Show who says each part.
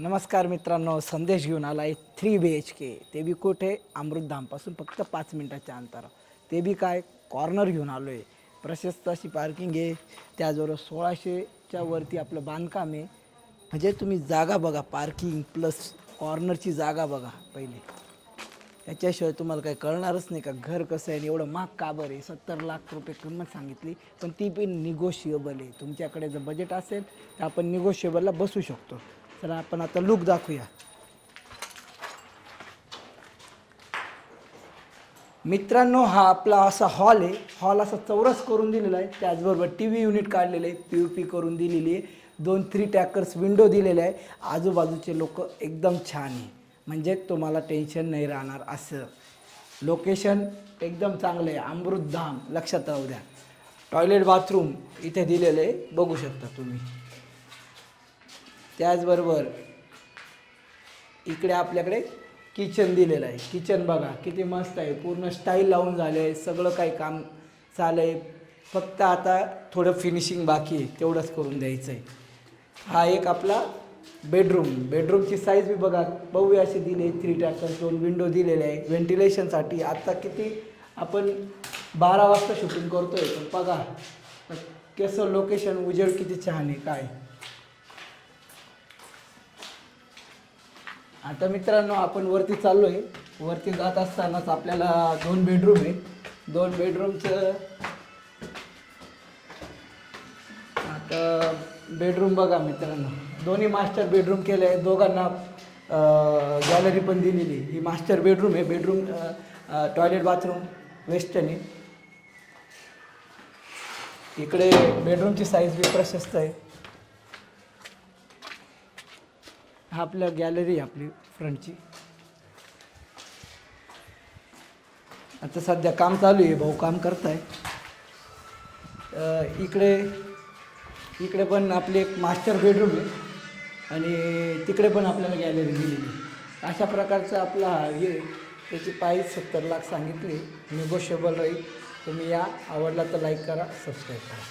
Speaker 1: नमस्कार मित्रांनो संदेश घेऊन आला आहे थ्री बी एच के ते बी कुठे? अमृतधामपासून फक्त पाच मिनटाच्या अंतरावर. ते बी काय? कॉर्नर घेऊन आलो आहे प्रशस्त अशी पार्किंग आहे. त्याचबरोबर सोळाशेच्या वरती आपलं बांधकाम आहे. म्हणजे तुम्ही जागा बघा पार्किंग प्लस कॉर्नरची जागा बघा पहिले. त्याच्याशिवाय तुम्हाला काही कळणारच नाही का घर कसं आहे आणि एवढं महाग का बरं आहे? सत्तर लाख रुपये किंमत सांगितली पण ती पण निगोशिएबल आहे. तुमच्याकडे जर बजेट असेल तर आपण निगोशिएबलला बसू शकतो. तर आपण आता लुक दाखवूया. मित्रांनो हा आपला असा हॉल आहे. हॉल असा चौरस करून दिलेला आहे. त्याचबरोबर टी व्ही युनिट काढलेलं आहे पी यू पी करून दिलेली आहे. दोन थ्री टॅकर्स विंडो दिलेले आहे. आजूबाजूचे लोक एकदम छान आहे. म्हणजे तुम्हाला टेन्शन नाही राहणार असं. लोकेशन एकदम चांगलं आहे. अमृतधाम. लक्षात राहू द्या. टॉयलेट बाथरूम इथे दिलेलं आहे. बघू शकता तुम्ही. त्याचबरोबर इकडे आपल्याकडे किचन दिलेलं आहे. किचन बघा किती मस्त आहे. पूर्ण स्टाईल लावून झाले आहे. सगळं काही काम चालं आहे फक्त आता थोडं फिनिशिंग बाकी आहे. तेवढंच करून द्यायचं आहे. हा एक आपला बेडरूम बेडरूमची साईज बी बघा. भव्य अशी दिली आहे. थ्री टॅक्टर दोन विंडो दिलेले आहे. व्हेंटिलेशनसाठी आत्ता किती आपण बारा वाजता शूटिंग करतो आहे पण बघा कसं लोकेशन उजेड किती छान आहे. काय? आता मित्रांनो आपण वरती चाललो आहे वरती जात असतानाच आपल्याला दोन बेडरूम आहे दोन बेडरूमचं आता बेडरूम बघा मित्रांनो. दोन्ही मास्टर बेडरूम केले आहे दोघांना गॅलरी पण दिलेली. ही मास्टर बेडरूम आहे. बेडरूम टॉयलेट बाथरूम वेस्टर्न आहे. इकडे बेडरूमची साईज बी प्रशस्त आहे. हा आपल्या गॅलरी आपली फ्रंटची आता सध्या काम चालू आहे भाऊ काम करताय. इकडे इकडे पण आपली एक मास्टर बेडरूम आहे आणि तिकडे पण आपल्याला गॅलरी दिलेली आहे. अशा प्रकारचा आपला हा हे त्याची प्राईस सत्तर लाख सांगितली निगोशिएबल राहील. तुम्ही या. आवडला तर लाईक करा सबस्क्राईब करा.